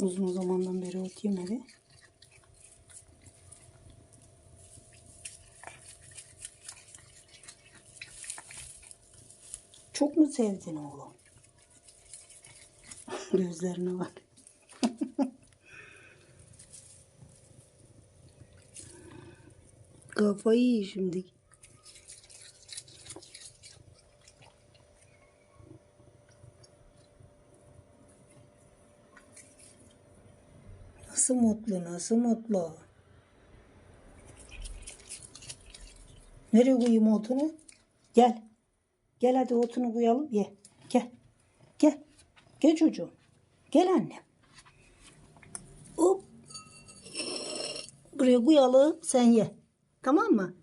Uzun zamandan beri ot yemedi. Çok mu sevdin oğlum? Gözlerine bak. Kafayı şimdi. Nasıl mutlu, nasıl mutlu. Nereye koyayım otunu? Gel. Gel hadi otunu koyalım. Ye. Gel. Gel. Gel çocuğum. Gel annem. Hop. Buraya koyalım. Sen ye. Tamam mı?